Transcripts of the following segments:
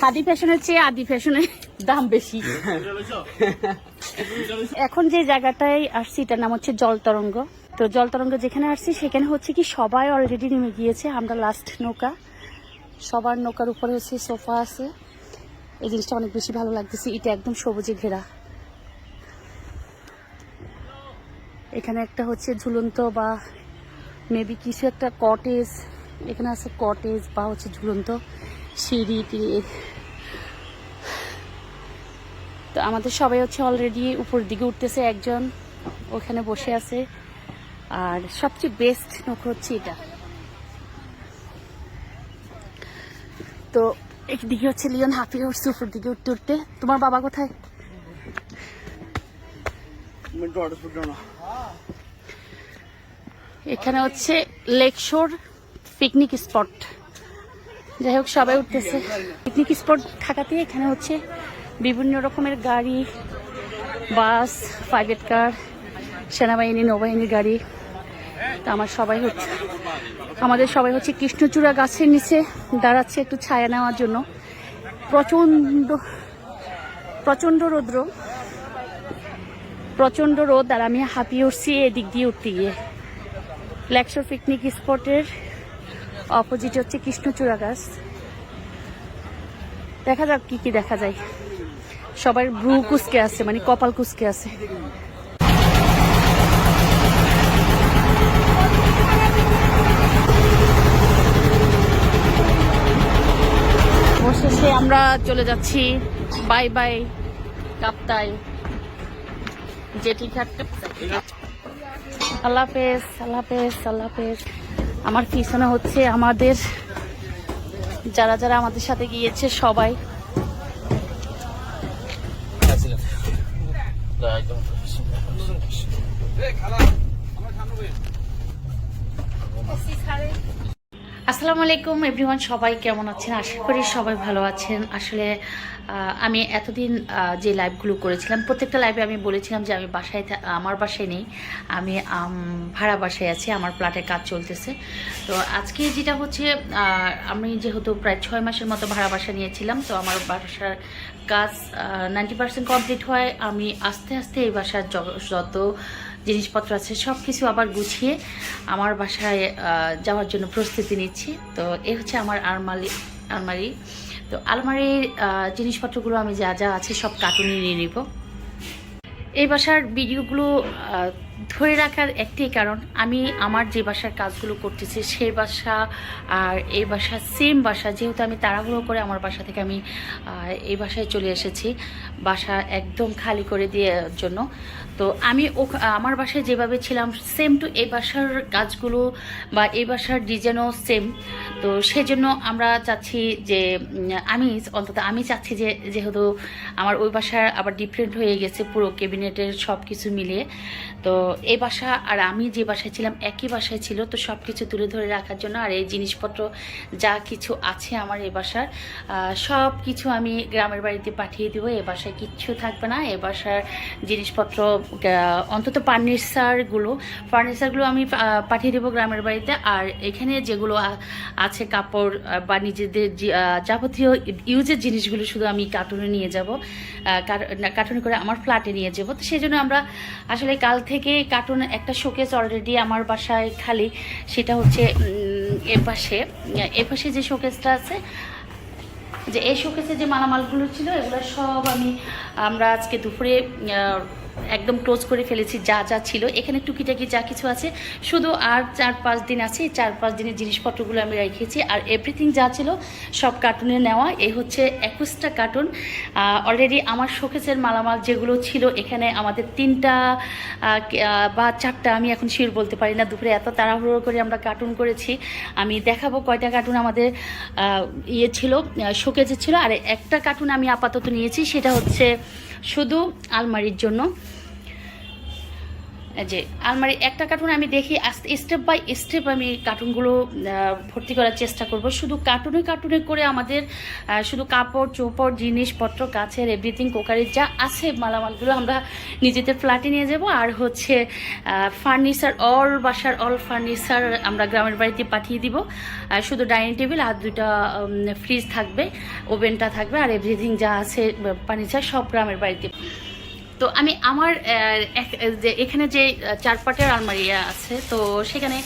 খাদি ফ্যাশনের চেয়ে আদি ফ্যাশনের দাম বেশি। এখন যে জায়গাটায় আসছি, এটার নাম হচ্ছে জল তরঙ্গ। তো জল তরঙ্গ যেখানে আসছি, সেখানে হচ্ছে কি সবাই অলরেডি নেমে গিয়েছে, আমরা লাস্ট নৌকা। সবার নৌকার উপরে হচ্ছে সোফা আছে। এই জিনিসটা অনেক বেশি ভালো লাগতেছে, এটা একদম সবুজে ঘেরা। এখানে একটা হচ্ছে ঝুলন্ত বা মেবি কিছু একটা কটেজ এখানে আছে কটেজ বা হচ্ছে ঝুলন্ত। সিঁড়ি টিড়ি তো আমাদের সবাই হচ্ছে অলরেডি উপর দিকে উঠতেছে একজন ওখানে বসে আছে। আর সবচেয়ে বেস্ট নৌকা হচ্ছে এটা। তো একদিকে হচ্ছে লিওন হাঁপিয়ে উঠছে উপর দিকে উঠতে উঠতে। তোমার বাবা কোথায়? এখানে হচ্ছে লেকশোর পিকনিক স্পট যাই হোক, সবাই উঠতেছে। পিকনিক স্পট থাকাতে এখানে হচ্ছে বিভিন্ন রকমের গাড়ি, বাস প্রাইভেট কার সেনাবাহিনী, নৌবাহিনীর গাড়ি। তা আমার সবাই হচ্ছে, আমাদের সবাই হচ্ছে কৃষ্ণচূড়া গাছের নিচে দাঁড়াচ্ছে একটু ছায়া নেওয়ার জন্য। প্রচণ্ড প্রচণ্ড রৌদ্র। প্রচণ্ড রোদ, আর আমি হাঁপিয়ে উঠছি এদিক দিয়ে উঠতে গিয়ে। লেকশোর পিকনিক স্পটের অপোজিট হচ্ছে কৃষ্ণচূড়া গাছ। দেখা যাক কি কি দেখা যায়। সবার ব্রু কুচকে আছে মানে কপাল কুচকে আছে। অবশেষে আমরা চলে যাচ্ছি বাই বাই কাপ্তাই জেটি ঘাট আল্লাহ হাফেজ আল্লাহ হাফেজ আল্লাহ হাফেজ। আমার পিছনে হচ্ছে আমাদের যারা যারা আমাদের সাথে গিয়েছে সবাই। আসসালামু আলাইকুম এভরিওয়ান সবাই কেমন আছেন? আশা করি সবাই ভালো আছেন। আসলে আমি এতদিন যে লাইভগুলো করেছিলাম, প্রত্যেকটা লাইভে আমি বলেছিলাম যে আমি বাসায় আমার বাসায় নেই, আমি ভাড়া বাসায় আছি, আমার প্লাটের কাজ চলতেছে। তো আজকে যেটা হচ্ছে আমি যেহেতু প্রায় ছয় মাসের মতো ভাড়া বাসা নিয়েছিলাম, তো আমার বাসার কাজ নাইনটি পার্সেন্ট কমপ্লিট হয়। আমি আস্তে আস্তে এই বাসার যত জিনিসপত্র আছে সব কিছু আবার গুছিয়ে আমার বাসায় যাওয়ার জন্য প্রস্তুতি নিচ্ছি। তো এ হচ্ছে আমার আলমারি আলমারি। তো আলমারির জিনিসপত্রগুলো আমি যা যা আছে সব কার্টুনে নিয়ে নিব। এই বাসার ভিডিওগুলো ধরে রাখার একটাই কারণ, আমি আমার যে বাসার কাজগুলো করতেছি সেই বাসা আর এই বাসা সেম বাসা। যেহেতু আমি তাড়াহুড়ো করে আমার বাসা থেকে আমি এই বাসায় চলে এসেছি, বাসা একদম খালি করে দেওয়ার জন্য। তো আমি আমার বাসায় যেভাবে ছিলাম সেম টু এই বাসার কাজগুলো বা এই বাসার ডিজাইনও সেম তো সেজন্য আমরা চাচ্ছি যে আমি অন্তত আমি চাচ্ছি যে, যেহেতু আমার ওই বাসার আবার ডিফারেন্ট হয়ে গেছে পুরো ক্যাবিনেটের সব কিছু মিলিয়ে তো এই বাসা আর আমি যে বাসায় ছিলাম একই বাসায় ছিল, তো সব কিছু তুলে ধরে রাখার জন্য আর এই জিনিসপত্র যা কিছু আছে আমার এই বাসার সব কিছু আমি গ্রামের বাড়িতে পাঠিয়ে দেবো। এ বাসায় কিচ্ছু থাকবে না। এ বাসার জিনিসপত্র অন্তত ফার্নিচারগুলো ফার্নিচারগুলো আমি পাঠিয়ে দেবো গ্রামের বাড়িতে। আর এখানে যেগুলো আছে কাপড় বা নিজেদের যাবতীয় ইউজের জিনিসগুলো শুধু আমি কার্টুনে নিয়ে যাব কার্টুনে করে আমার ফ্ল্যাটে নিয়ে যাব। তো সেই জন্য আমরা আসলে কাল থেকে কার্টুন একটা শোকেস অলরেডি আমার বাসায় খালি সেটা হচ্ছে উম, এ পাশে এ পাশে যে শোকেসটা আছে যে এই শোকেসে যে মালামালগুলো ছিল এগুলো সব আমি আমরা আজকে দুপুরে একদম ক্লোজ করে ফেলেছি, যা যা ছিল। এখানে টুকিটাকি যা কিছু আছে, শুধু আর চার পাঁচ দিন আছে চার পাঁচ দিনের জিনিসপত্রগুলো আমি রেখেছি। আর এভরিথিং যা ছিল, সব কার্টুনে নেওয়া। এই হচ্ছে একুশটা কার্টুন অলরেডি আমার শোকেসের মালামাল যেগুলো ছিল, এখানে আমাদের তিনটা বা চারটা, আমি এখন শিওর বলতে পারি না, দুপুরে এত তাড়াহুড়ো করে আমরা কার্টুন করেছি। আমি দেখাবো কয়টা কার্টুন আমাদের ইয়ে ছিল শোকেজে ছিল। আর একটা কার্টুন আমি আপাতত নিয়েছি, সেটা হচ্ছে শুধু আলমারির জন্য। যে, আলমারি একটা কার্টুন আমি দেখি আস্তে স্টেপ বাই স্টেপ আমি কার্টুনগুলো ভর্তি করার চেষ্টা করব। শুধু কার্টুনে কার্টুনে করে আমাদের শুধু কাপড়, চোপড়, জিনিসপত্র কাছের এভরিথিং কোকারি যা আছে মালামালগুলো আমরা নিজেদের ফ্ল্যাটে নিয়ে যাব। আর হচ্ছে ফার্নিচার অল বাসার অল ফার্নিচার আমরা গ্রামের বাড়িতে পাঠিয়ে দিব। শুধু ডাইনিং টেবিল আর দুটা ফ্রিজ থাকবে ওভেনটা থাকবে, আর এভরিথিং যা আছে ফার্নিচার সব গ্রামের বাড়িতে। তো আমি আমার যে এখানে যে চার পাটের আলমারি আছে, তো সেখানে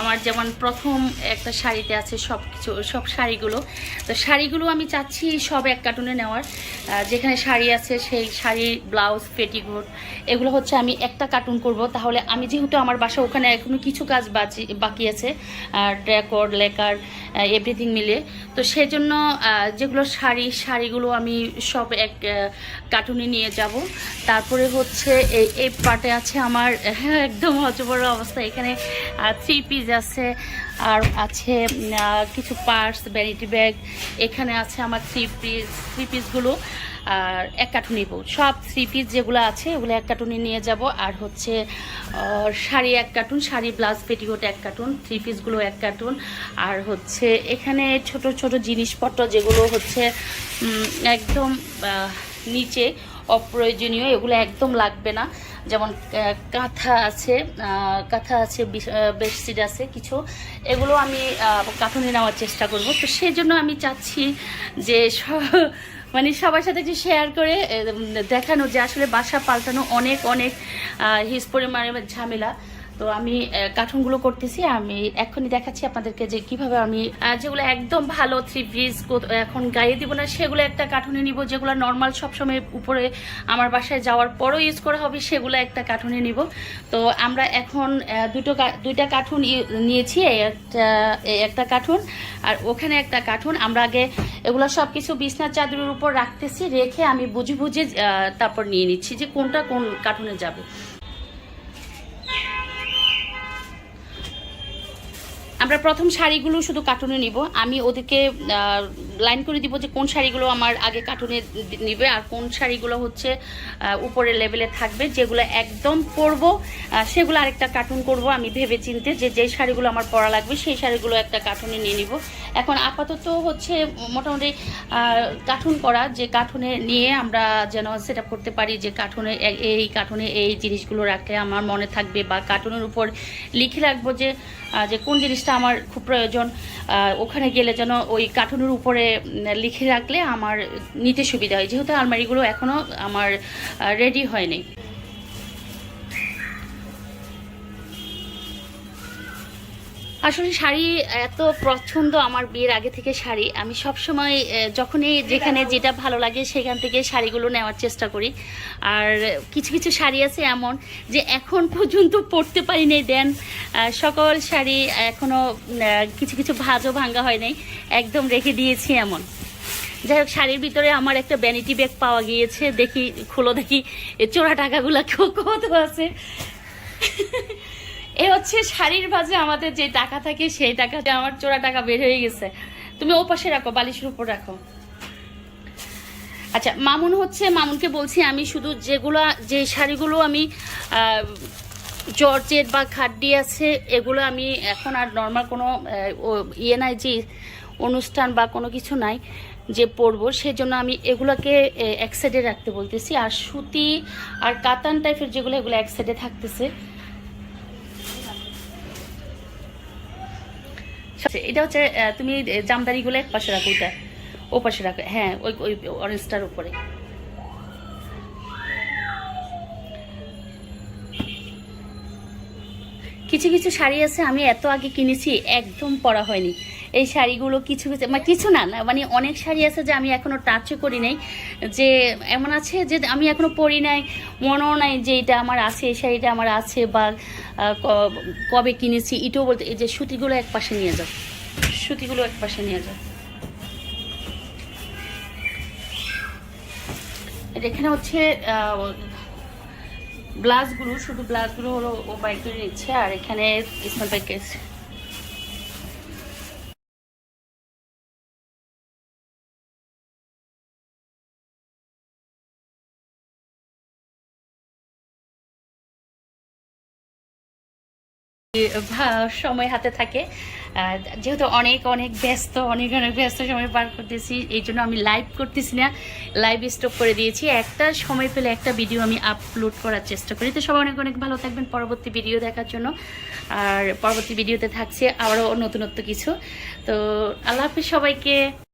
আমার যেমন প্রথম একটা শাড়িতে আছে সব কিছু সব শাড়িগুলো। তো শাড়িগুলো আমি চাচ্ছি সব এক কার্টুনে নেওয়ার। যেখানে শাড়ি আছে সেই শাড়ি, ব্লাউজ, পেটিকোট, এগুলো হচ্ছে আমি একটা কার্টুন করব। তাহলে আমি যেহেতু আমার বাসা ওখানে এখনও কিছু কাজ বাকি বাকি আছে ড্রেকর লেকার এভরিথিং মিলে, তো সেজন্য যেগুলো শাড়ি, শাড়িগুলো আমি সব এক কার্টুনে নিয়ে যাব। তারপরে হচ্ছে এই এই পার্টে আছে আমার হ্যাঁ, একদম হজবড় অবস্থা। এখানে থ্রি পিস আছে আর আছে কিছু পার্স ভ্যানিটি ব্যাগ এখানে আছে আমার থ্রি পিস থ্রি পিসগুলো আর এক কার্টুন নিব সব থ্রি পিস যেগুলো আছে ওগুলো এক কার্টুনে নিয়ে যাব। আর হচ্ছে শাড়ি এক কার্টুন শাড়ি ব্লাউজ পেটিকোট এক কার্টুন থ্রি পিসগুলো এক কার্টুন আর হচ্ছে এখানে ছোট ছোট জিনিসপত্র যেগুলো হচ্ছে একদম নিচে অপ্রয়োজনীয়, এগুলো একদম লাগবে না। যেমন কাঁথা আছে কাঁথা আছে বেডশিট আছে কিছু। এগুলো আমি কার্টুনে নেওয়ার চেষ্টা করব। তো সেই জন্য আমি চাচ্ছি যে মানে সবার সাথে একটু শেয়ার করে দেখানো যে আসলে বাসা পাল্টানো অনেক অনেক হিস পরিমাণে ঝামেলা। তো আমি কার্টুনগুলো করতেছি, আমি এখনই দেখাচ্ছি আপনাদেরকে যে কীভাবে আমি যেগুলো একদম ভালো থ্রি পিস এখন গায়ে দিব না, সেগুলো একটা কার্টুনে নিব, যেগুলো নর্মাল সবসময় উপরে আমার বাসায় যাওয়ার পরও ইউজ করা হবে, সেগুলো একটা কার্টুনে নিব। তো আমরা এখন দুটো দুইটা কার্টুন নিয়েছি একটা একটা কার্টুন, আর ওখানে একটা কার্টুন। আমরা আগে এগুলো সব কিছু বিছনার চাদরের উপর রাখতেছি, রেখে আমি বুঝে বুঝে তারপর নিয়ে নিচ্ছি যে কোনটা কোন কার্টুনে যাবে। আমরা প্রথম শাড়িগুলো শুধু কার্টুনে নিব। আমি ওদেরকে লাইন করে দিব যে কোন শাড়িগুলো আমার আগে কার্টুনে নিবে আর কোন শাড়িগুলো হচ্ছে উপরের লেভেলে থাকবে, যেগুলো একদম পরবো সেগুলো আরেকটা কার্টুন করব আমি ভেবে চিনতে যে যেই শাড়িগুলো আমার পরা লাগবে সেই শাড়িগুলো একটা কার্টুনে নিয়ে নিব। এখন আপাতত হচ্ছে মোটামুটি কার্টুন করা, যে কার্টুনে নিয়ে আমরা যেন সেট করতে পারি যে কার্টুনে এই কার্টুনে এই জিনিসগুলো রাখলে আমার মনে থাকবে বা কার্টুনের উপর লিখে রাখব যে যে কোন জিনিসটা আমার খুব প্রয়োজন ওখানে গেলে যেন ওই কার্টুনের উপরে লিখে রাখলে আমার নিতে সুবিধা হয়। যেহেতু আলমারিগুলো এখনও আমার রেডি হয়নি। আসলে শাড়ি এত পছন্দ আমার বিয়ের আগে থেকে শাড়ি। আমি সবসময় আহ, যখনই যেখানে যেটা ভালো লাগে সেখান থেকে শাড়িগুলো নেওয়ার চেষ্টা করি। আর কিছু কিছু শাড়ি আছে এমন যে এখন পর্যন্ত পরতে পারি নাই। দেন সকল শাড়ি এখনও কিছু কিছু ভাজও ভাঙ্গা হয় নাই। একদম রেখে দিয়েছি এমন। যাই হোক শাড়ির ভিতরে আমার একটা ভ্যানিটি ব্যাগ পাওয়া গিয়েছে। দেখি খুলো দেখি চোরা টাকাগুলো কেউ কত আছে? এ হচ্ছে শাড়ির ভাজে আমাদের যে টাকা থাকে, সেই টাকাতে আমার চোরা টাকা বের হয়ে গেছে। তুমি ও পাশে রাখো, বালিশের উপর রাখো। আচ্ছা মামুন হচ্ছে, মামুনকে বলছি আমি শুধু যেগুলো, যে শাড়িগুলো আমি জর্জেট বা খাড্ডি আছে, এগুলো আমি এখন আর নর্মাল কোনো ইয়ে নাই যে অনুষ্ঠান বা কোনো কিছু নাই যে পরবো, সেজন্য আমি এগুলোকে এক সাইডে রাখতে বলতেছি। আর সুতি আর কাতান টাইপের যেগুলো, এগুলো এক সাইডে থাকতেছে। এটা হচ্ছে তুমি জামদারিগুলো এক পাশে রাখো ওটা ও পাশে রাখো। হ্যাঁ ওই ওই অরেঞ্জটার উপরে। কিছু কিছু শাড়ি আছে আমি এত আগে কিনেছি, একদম পরা হয়নি। এই শাড়িগুলো কিছু কিছু মানে কিছু না না মানে অনেক শাড়ি আছে যে আমি এখনও টাচও করি নাই, যে এমন আছে যে আমি এখনও পরি নাই, মনেও নাই যে এটা আমার আছে, এই শাড়িটা আমার আছে, বা কবে কিনেছি, এটাও বলতে, এই যে সুতিগুলো এক পাশে নিয়ে যাও, সুতিগুলো এক পাশে নিয়ে যাও। এখানে হচ্ছে ব্লাউজগুলো, শুধু ব্লাউজগুলো হলো ও বাইক করে নিচ্ছে, আর এখানে স্মল প্যাকেজ সময় হাতে থাকে যেহেতু অনেক অনেক ব্যস্ত, অনেক অনেক ব্যস্ত সময় পার করতেছি, এই জন্য আমি লাইভ করতেছি না লাইভ স্টপ করে দিয়েছি। একটা সময় পেলে একটা ভিডিও আমি আপলোড করার চেষ্টা করি। তো সবাই অনেক অনেক ভালো থাকবেন পরবর্তী ভিডিও দেখার জন্য। আর পরবর্তী ভিডিওতে থাকছে আরও নতুনত্ব কিছু। তো আল্লাহ হাফিজ সবাইকে।